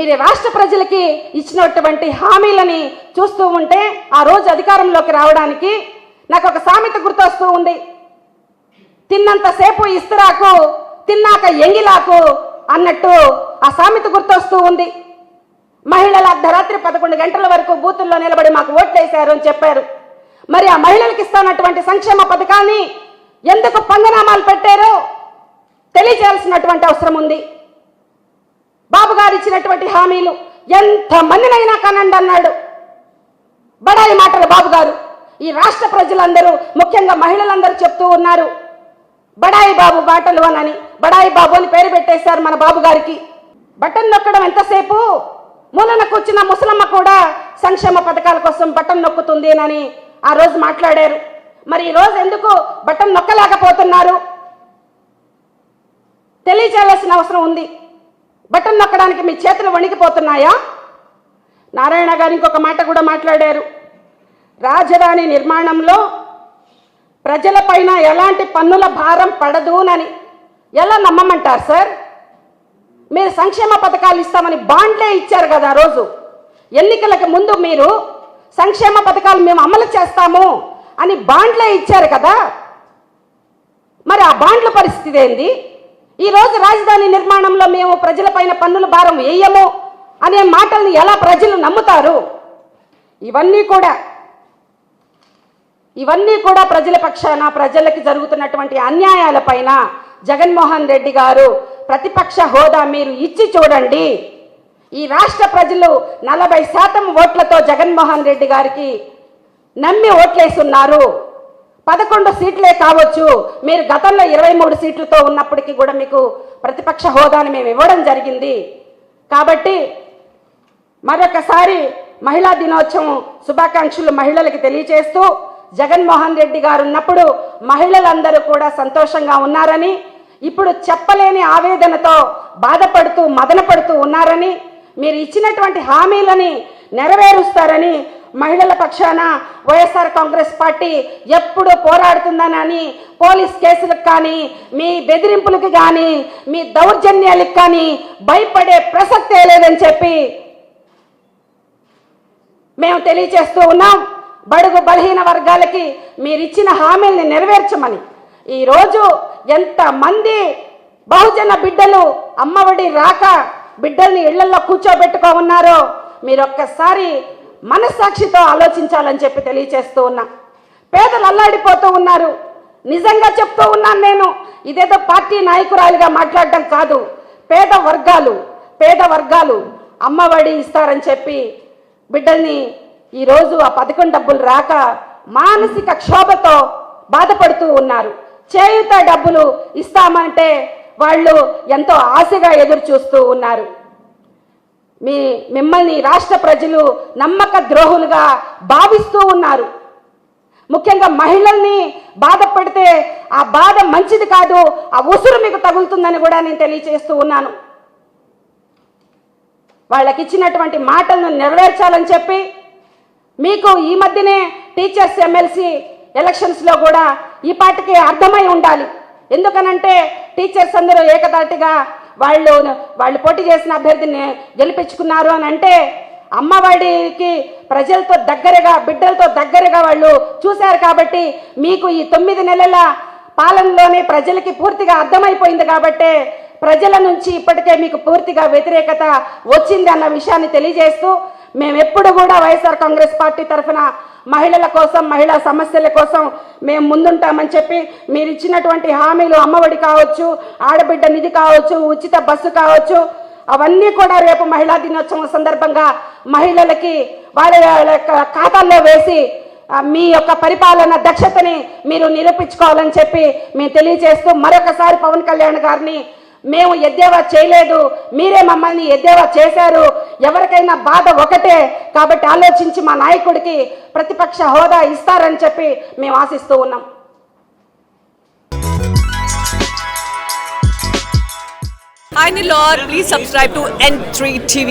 మీరు రాష్ట్ర ప్రజలకి ఇచ్చినటువంటి హామీలని చూస్తూ ఉంటే ఆ రోజు అధికారంలోకి రావడానికి నాకు ఒక సామెత గుర్తొస్తూ ఉంది. తిన్నంతసేపు ఇస్తరాకు తిన్నాక ఎంగిలాకు అన్నట్టు ఆ సామెత గుర్తొస్తూ ఉంది. మహిళలు అర్ధరాత్రి పదకొండు గంటల వరకు బూతుల్లో నిలబడి మాకు ఓట్లేశారు అని చెప్పారు. మరి ఆ మహిళలకు ఇస్తున్నటువంటి సంక్షేమ పథకాన్ని ఎందుకు పంగనామాలు పెట్టారో? తెలియజేయాల్సినటువంటి అవసరం ఉంది. ఇచ్చినటువంటి హామీలు ఎంత మందినైనా కనండి అన్నాడు. బడాయి మాటలు బాబు గారు. ఈ రాష్ట్ర ప్రజలందరూ ముఖ్యంగా మహిళలందరూ చెప్తూ ఉన్నారు. బడాయి బాబు మాటలు అనని బడాయి బాబు అని పేరు పెట్టేశారు మన బాబు గారికి. బటన్ నొక్కడం ఎంతసేపు? మూలన కూర్చున్న ముసలమ్మ కూడా సంక్షేమ పథకాల కోసం బటన్ నొక్కుతుంది అని ఆ రోజు మాట్లాడారు. మరి ఈ రోజు ఎందుకు బటన్ నొక్కలేకపోతున్నారు? తెలియచేయాల్సిన అవసరం ఉంది. బటన్ నొక్కడానికి మీ చేతులు వణికిపోతున్నాయా? నారాయణ గారు ఇంకొక మాట కూడా మాట్లాడారు. రాజధాని నిర్మాణంలో ప్రజలపైన ఎలాంటి పన్నుల భారం పడదునని ఎలా నమ్మమంటారు సార్? మీరు సంక్షేమ పథకాలు ఇస్తామని బాండ్లే ఇచ్చారు కదా ఆ రోజు. ఎన్నికలకు ముందు మీరు సంక్షేమ పథకాలు మేము అమలు చేస్తాము అని బాండ్లే ఇచ్చారు కదా. మరి ఆ బాండ్ల పరిస్థితి ఏంది? ఈ రోజు రాజధాని నిర్మాణంలో మేము ప్రజలపైన పన్నుల భారం వేయము అనే మాటల్ని ఎలా ప్రజలు నమ్ముతారు? ఇవన్నీ కూడా ఇవన్నీ కూడా ప్రజల పక్షాన ప్రజలకి జరుగుతున్నటువంటి అన్యాయాలపైన జగన్మోహన్ రెడ్డి గారు ప్రతిపక్ష హోదా మీరు ఇచ్చి చూడండి. ఈ రాష్ట్ర ప్రజలు నలభై శాతం ఓట్లతో జగన్మోహన్ రెడ్డి గారికి నమ్మి ఓట్లేస్తున్నారు. పదకొండు సీట్లే కావచ్చు. మీరు గతంలో ఇరవై మూడు సీట్లతో ఉన్నప్పటికీ కూడా మీకు ప్రతిపక్ష హోదాను మేము ఇవ్వడం జరిగింది. కాబట్టి మరొకసారి మహిళా దినోత్సవం శుభాకాంక్షలు మహిళలకు తెలియజేస్తూ జగన్మోహన్ రెడ్డి గారు ఉన్నప్పుడు మహిళలందరూ కూడా సంతోషంగా ఉన్నారని ఇప్పుడు చెప్పలేని ఆవేదనతో బాధపడుతూ మదనపడుతూ ఉన్నారని మీరు ఇచ్చినటువంటి హామీలని నెరవేరుస్తారని మహిళల పక్షాన వైఎస్ఆర్ కాంగ్రెస్ పార్టీ ఎప్పుడు పోరాడుతుందనని పోలీస్ కేసులకు కానీ మీ బెదిరింపులకు కానీ మీ దౌర్జన్యాలకు కానీ భయపడే ప్రసక్తే లేదని చెప్పి మేము తెలియచేస్తూ ఉన్నాం. బడుగు బలహీన వర్గాలకి మీరిచ్చిన హామీల్ని నెరవేర్చమని. ఈరోజు ఎంతమంది బహుజన బిడ్డలు అమ్మఒడి రాక బిడ్డల్ని ఇళ్ళలో కూర్చోబెట్టుకో ఉన్నారో మీరు ఒక్కసారి మనస్సాక్షితో ఆలోచించాలని చెప్పి తెలియచేస్తూ ఉన్నా. పేదలు అల్లాడిపోతూ ఉన్నారు. నిజంగా చెప్తూ ఉన్నాను నేను. ఇదేదో పార్టీ నాయకురాలిగా మాట్లాడడం కాదు. పేద వర్గాలు పేద వర్గాలు అమ్మఒడి ఇస్తారని చెప్పి బిడ్డల్ని ఈరోజు ఆ పథకం డబ్బులు రాక మానసిక క్షోభతో బాధపడుతూ ఉన్నారు. చేయుత డబ్బులు ఇస్తామంటే వాళ్ళు ఎంతో ఆశగా ఎదురు చూస్తూ ఉన్నారు. మీ మిమ్మల్ని రాష్ట్ర ప్రజలు నమ్మక ద్రోహులుగా భావిస్తూ ఉన్నారు. ముఖ్యంగా మహిళల్ని బాధపడితే ఆ బాధ మంచిది కాదు ఆ ఉసురు మీకు తగులుతుందని కూడా నేను తెలియచేస్తూ ఉన్నాను. వాళ్ళకి ఇచ్చినటువంటి మాటలను నెరవేర్చాలని చెప్పి మీకు ఈ మధ్యనే టీచర్స్ ఎమ్మెల్సీ ఎలక్షన్స్లో కూడా ఈ పాటికి అర్థమై ఉండాలి. ఎందుకనంటే టీచర్స్ అందరూ ఏకదాటిగా వాళ్ళు వాళ్ళు పోటీ చేసిన అభ్యర్థిని గెలిపించుకున్నారు అని అంటే అమ్మఒడికి ప్రజలతో దగ్గరగా బిడ్డలతో దగ్గరగా వాళ్ళు చూశారు కాబట్టి మీకు ఈ తొమ్మిది నెలల పాలనలోనే ప్రజలకి పూర్తిగా అర్థమైపోయింది కాబట్టే ప్రజల నుంచి ఇప్పటికే మీకు పూర్తిగా వ్యతిరేకత వచ్చింది అన్న విషయాన్ని తెలియజేస్తూ మేము ఎప్పుడు కూడా వైఎస్ఆర్ కాంగ్రెస్ పార్టీ తరఫున మహిళల కోసం మహిళా సమస్యల కోసం మేము ముందుంటామని చెప్పి మీరు ఇచ్చినటువంటి హామీలు అమ్మఒడి కావచ్చు ఆడబిడ్డ నిధి కావచ్చు ఉచిత బస్సు కావచ్చు అవన్నీ కూడా రేపు మహిళా దినోత్సవం సందర్భంగా మహిళలకి వాళ్ళ యొక్క ఖాతాల్లో వేసి మీ యొక్క పరిపాలన దక్షతని మీరు నిరూపించుకోవాలని చెప్పి మేము తెలియజేస్తూ మరొకసారి పవన్ కళ్యాణ్ గారిని మేము ఎద్దేవా చేయలేదు. మీరే మమ్మల్ని ఎద్దేవా చేశారు. ఎవరికైనా బాధ ఒకటే. కాబట్టి ఆలోచించి మా నాయకుడికి ప్రతిపక్ష హోదా ఇస్తారని చెప్పి మేము ఆశిస్తూ ఉన్నాం. Hi Nilor, please subscribe to N3 TV.